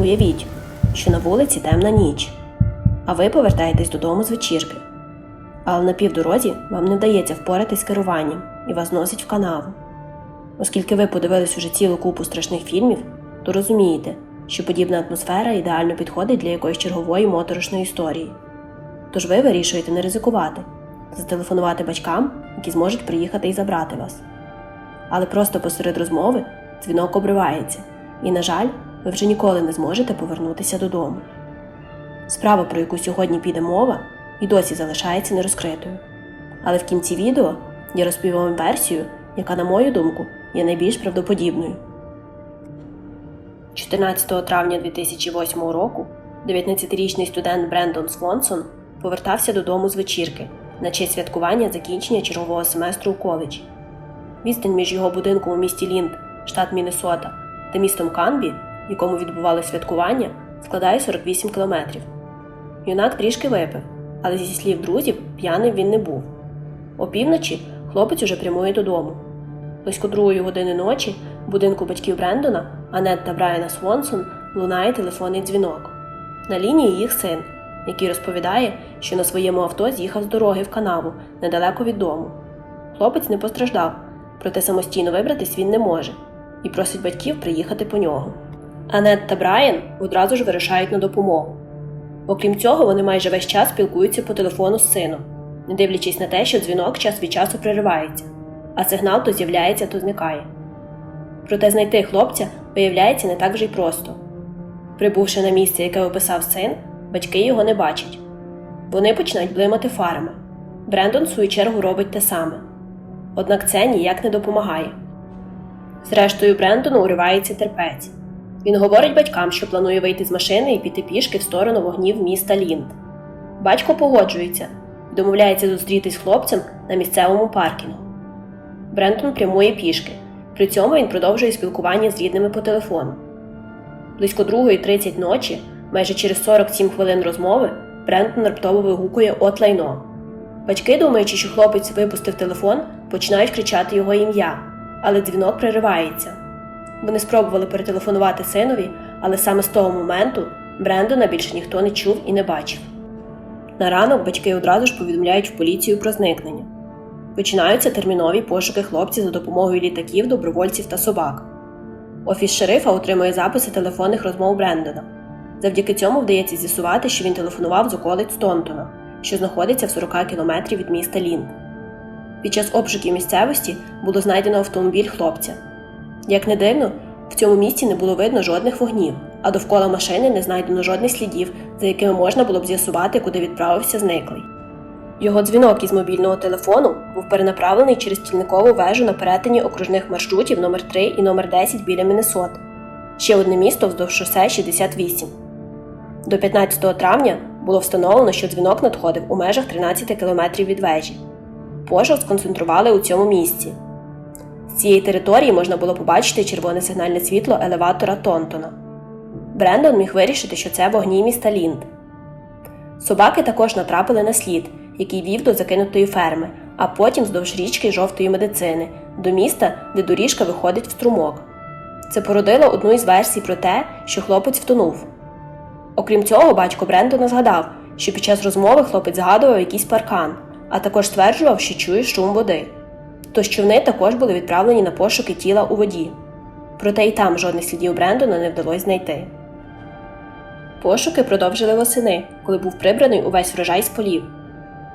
Уявіть, що на вулиці темна ніч, а ви повертаєтесь додому з вечірки. Але на півдорозі вам не вдається впоратись з керуванням і вас носить в канаву. Оскільки ви подивились уже цілу купу страшних фільмів, то розумієте, що подібна атмосфера ідеально підходить для якоїсь чергової моторошної історії. Тож ви вирішуєте не ризикувати, зателефонувати батькам, які зможуть приїхати і забрати вас. Але просто посеред розмови дзвінок обривається, і, на жаль, ви вже ніколи не зможете повернутися додому. Справа, про яку сьогодні піде мова, і досі залишається нерозкритою. Але в кінці відео я розповім вам версію, яка, на мою думку, є найбільш правдоподібною. 14 травня 2008 року 19-річний студент Брендон Свонсон повертався додому з вечірки на честь святкування закінчення чергового семестру у коледжі. Відстань між його будинком у місті Лінд, штат Міннесота, та містом Канбі, в якому відбувалося святкування, складає 48 кілометрів. Юнак трішки випив, але зі слів друзів п'яним він не був. Опівночі хлопець уже прямує додому. Близько другої години ночі в будинку батьків Брендона, Анет та Брайана Свонсон, лунає телефонний дзвінок. На лінії їх син, який розповідає, що на своєму авто з'їхав з дороги в канаву недалеко від дому. Хлопець не постраждав, проте самостійно вибратись він не може і просить батьків приїхати по нього. Анет та Брайан одразу ж вирушають на допомогу. Окрім цього, вони майже весь час спілкуються по телефону з сином, не дивлячись на те, що дзвінок час від часу переривається, а сигнал то з'являється, то зникає. Проте знайти хлопця виявляється не так вже й просто. Прибувши на місце, яке описав син, батьки його не бачать. Вони починають блимати фарами. Брендон, в свою чергу, робить те саме. Однак це ніяк не допомагає. Зрештою, Брендону уривається терпець. Він говорить батькам, що планує вийти з машини і піти пішки в сторону вогнів міста Лінд. Батько погоджується домовляється зустрітись з хлопцем на місцевому паркінгу. Брендон прямує пішки. При цьому він продовжує спілкування з рідними по телефону. Близько 2.30 ночі, майже через 47 хвилин розмови, Брендон раптово вигукує от лайно. Батьки, думаючи, що хлопець випустив телефон, починають кричати його ім'я, але дзвінок переривається. Вони спробували перетелефонувати синові, але саме з того моменту Брендона більше ніхто не чув і не бачив. На ранок батьки одразу ж повідомляють в поліцію про зникнення. Починаються термінові пошуки хлопців за допомогою літаків, добровольців та собак. Офіс шерифа отримує записи телефонних розмов Брендона. Завдяки цьому вдається з'ясувати, що він телефонував з околиць Тонтона, що знаходиться в 40 кілометрів від міста Лінд. Під час обшуків місцевості було знайдено автомобіль хлопця. Як не дивно, в цьому місці не було видно жодних вогнів, а довкола машини не знайдено жодних слідів, за якими можна було б з'ясувати, куди відправився зниклий. Його дзвінок із мобільного телефону був перенаправлений через стільникову вежу на перетині окружних маршрутів номер 3 і номер 10 біля Міннесот. Ще одне місто вздовж шосе 68. До 15 травня було встановлено, що дзвінок надходив у межах 13 км від вежі. Пошук сконцентрували у цьому місці. Цієї території можна було побачити червоне сигнальне світло елеватора Тонтона. Брендон міг вирішити, що це вогні міста Лінд. Собаки також натрапили на слід, який вів до закинутої ферми, а потім вздовж річки жовтої медицини, до міста, де доріжка виходить в струмок. Це породило одну із версій про те, що хлопець втонув. Окрім цього, батько Брендона згадав, що під час розмови хлопець згадував якийсь паркан, а також стверджував, що чує шум води. Тож човни також були відправлені на пошуки тіла у воді. Проте і там жодних слідів Брендона не вдалося знайти. Пошуки продовжили восени, коли був прибраний увесь врожай з полів.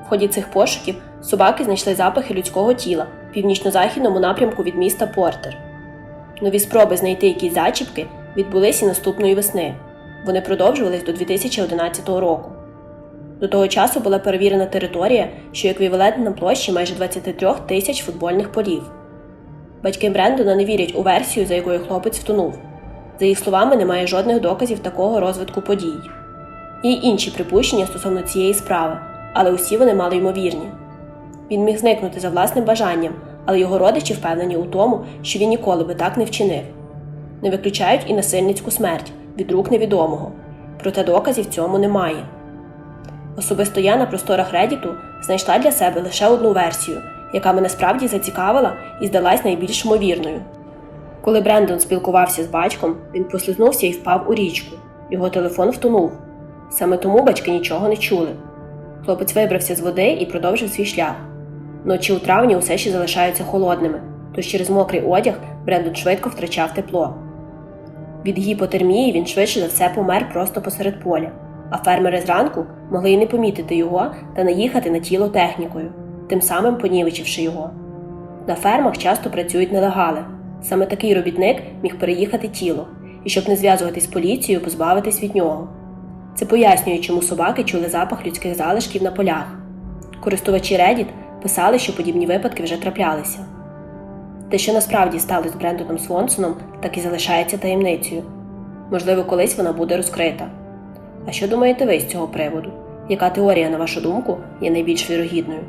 В ході цих пошуків собаки знайшли запахи людського тіла в північно-західному напрямку від міста Портер. Нові спроби знайти якісь зачіпки відбулись і наступної весни. Вони продовжувались до 2011 року. До того часу була перевірена територія, що еквівалентна площі майже 23 тисяч футбольних полів. Батьки Брендона не вірять у версію, за якою хлопець втонув. За їх словами, немає жодних доказів такого розвитку подій. Є інші припущення стосовно цієї справи, але усі вони мали ймовірні. Він міг зникнути за власним бажанням, але його родичі впевнені у тому, що він ніколи би так не вчинив. Не виключають і насильницьку смерть від рук невідомого, проте доказів цьому немає. Особисто я на просторах Реддіту знайшла для себе лише одну версію, яка мене справді зацікавила і здалась найбільш ймовірною. Коли Брендон спілкувався з батьком, він послизнувся і впав у річку. його телефон втонув. Саме тому батьки нічого не чули. Хлопець вибрався з води і продовжив свій шлях. Ночі у травні усе ще залишаються холодними, тож через мокрий одяг Брендон швидко втрачав тепло. Від гіпотермії він швидше за все помер просто посеред поля, а фермери зранку могли й не помітити його та наїхати на тіло технікою, тим самим понівечивши його. На фермах часто працюють нелегали. Саме такий робітник міг переїхати тіло і, щоб не зв'язуватись з поліцією, позбавитись від нього. Це пояснює, чому собаки чули запах людських залишків на полях. Користувачі Reddit писали, що подібні випадки вже траплялися. Те, що насправді сталося з Брендоном Свонсоном, так і залишається таємницею. Можливо, колись вона буде розкрита. А що думаєте ви з цього приводу? Яка теорія, на вашу думку, є найбільш вірогідною?